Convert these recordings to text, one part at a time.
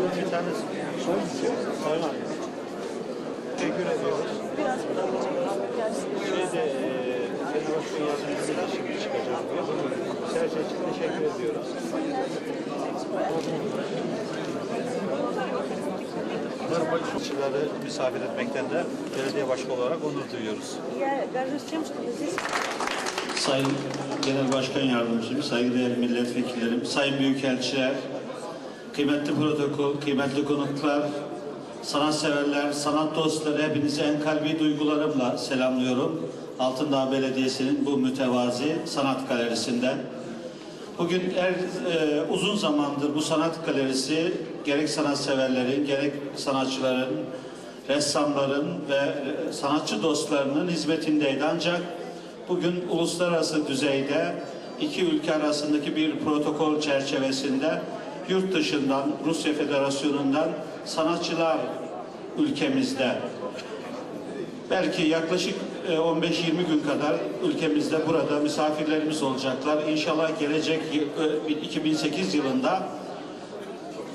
bir tane soy var. Teşekkür ediyoruz. Biraz Şeyde Sayın Başkan Yardımcısı'na şimdi çıkacağım. Her şey için teşekkür ediyoruz. Çiftçileri misafir etmekten de belediye başkanı olarak onur duyuyoruz. Sayın Genel Başkan Yardımcım, saygıdeğer milletvekillerim, sayın büyükelçiler, kıymetli protokol, kıymetli konuklar, sanatseverler, sanat dostları hepinizi en kalbi duygularımla selamlıyorum. Altındağ Belediyesi'nin bu mütevazi sanat galerisinden. Bugün er, e, uzun zamandır bu sanat galerisi gerek sanatseverlerin, gerek sanatçıların, ressamların ve sanatçı dostlarının hizmetindeydi. Ancak bugün uluslararası düzeyde iki ülke arasındaki bir protokol çerçevesinde yurt dışından, Rusya Federasyonu'ndan sanatçılar ülkemizde Belki yaklaşık e, 15-20 gün kadar ülkemizde burada misafirlerimiz olacaklar. İnşallah gelecek yıl- e, 2008 yılında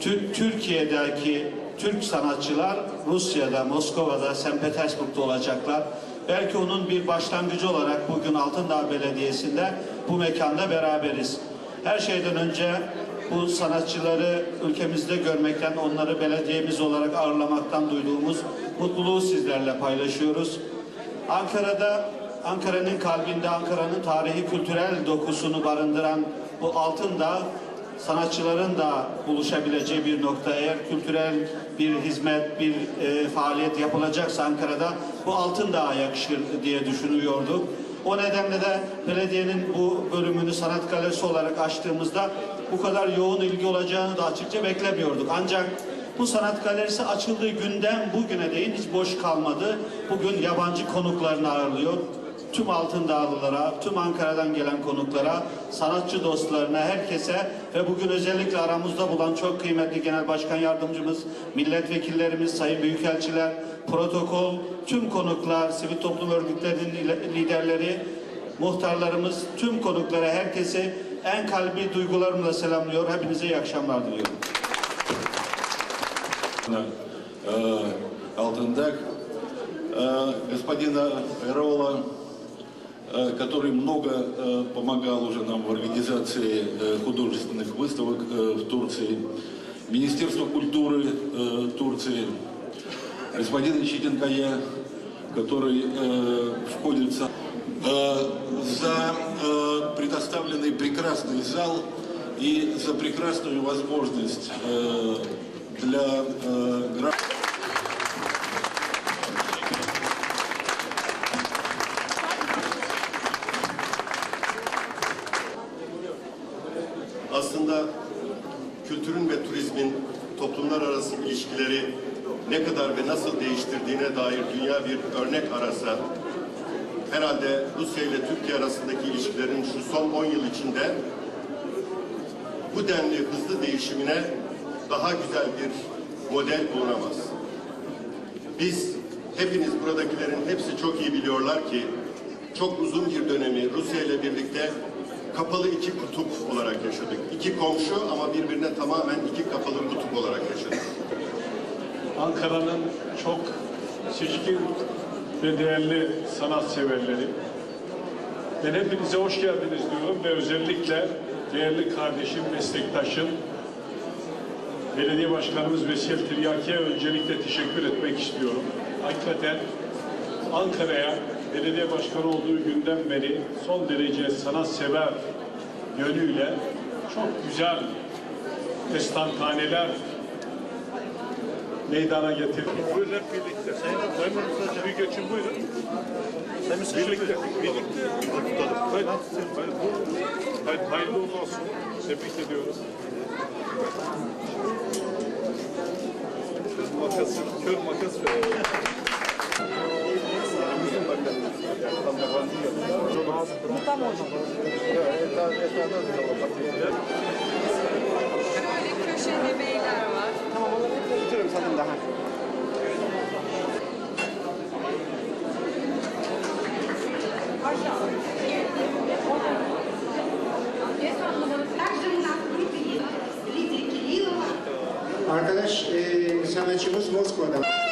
Tü- Türkiye'deki Türk sanatçılar Rusya'da, Moskova'da, St. Petersburg'da olacaklar. Belki onun bir başlangıcı olarak bugün Altındağ Belediyesi'nde bu mekanda beraberiz. Her şeyden önce bu sanatçıları ülkemizde görmekten, onları belediyemiz olarak ağırlamaktan duyduğumuz mutluluğu sizlerle paylaşıyoruz. Ankara'da, Ankara'nın kalbinde Ankara'nın tarihi kültürel dokusunu barındıran bu Altındağ sanatçıların da buluşabileceği bir nokta. Eğer kültürel bir hizmet, bir e, faaliyet yapılacaksa Ankara'da bu Altındağ'a yakışır diye düşünüyorduk. O nedenle de belediyenin bu bölümünü sanat galerisi olarak açtığımızda bu kadar yoğun ilgi olacağını da açıkça beklemiyorduk. Ancak bu sanat galerisi açıldığı günden bugüne değin hiç boş kalmadı. Bugün yabancı konuklarını ağırlıyor tüm Altındağlılara, tüm Ankara'dan gelen konuklara, sanatçı dostlarına, herkese ve bugün özellikle aramızda bulan çok kıymetli Genel Başkan Yardımcımız, milletvekillerimiz, sayın büyükelçiler, protokol, tüm konuklar, sivil toplum örgütlerinin liderleri, muhtarlarımız, tüm konuklara, herkese en kalbi duygularımla selamlıyor. Hepinize iyi akşamlar diliyorum. Алтендак, э, господина Рола, который много помогал уже нам в организации художественных выставок в Турции, Министерство культуры Турции, господина Читенкая, который э, входит в за э, предоставленный прекрасный зал и за прекрасную возможность э, для э, граждан. aslında kültürün ve turizmin toplumlar arası ilişkileri ne kadar ve nasıl değiştirdiğine dair dünya bir örnek arasa herhalde Rusya ile Türkiye arasındaki ilişkilerin şu son 10 yıl içinde bu denli hızlı değişimine daha güzel bir model bulunamaz. Biz hepiniz buradakilerin hepsi çok iyi biliyorlar ki çok uzun bir dönemi Rusya ile birlikte kapalı iki kutup olarak yaşadık. İki komşu ama birbirine tamamen iki kapalı kutup olarak yaşadık. Ankara'nın çok seçkin ve değerli sanatseverleri. Ben hepinize hoş geldiniz diyorum ve özellikle değerli kardeşim, meslektaşım, belediye başkanımız Vesil Tiryaki'ye öncelikle teşekkür etmek istiyorum. Hakikaten Ankara'ya belediye başkanı olduğu günden beri son derece sanatsever yönüyle çok güzel estantaneler meydana getirdik. Buyurun hep birlikte. Sayın Sayın Ustacığım. Büyük göçün buyurun. Sayın Ustacığım. Birlikte. Birlikte. Tutalım. Hayır, hayır, hayır, hayırlı uğurlu olsun. Tebrik ediyoruz. Makası, kör makas ver. Tam hocam. Evet, etrafta da bakıyor. Şöyle köşede bey yarım santim daha. Arkadaş e, sanatçımız Moskova'da.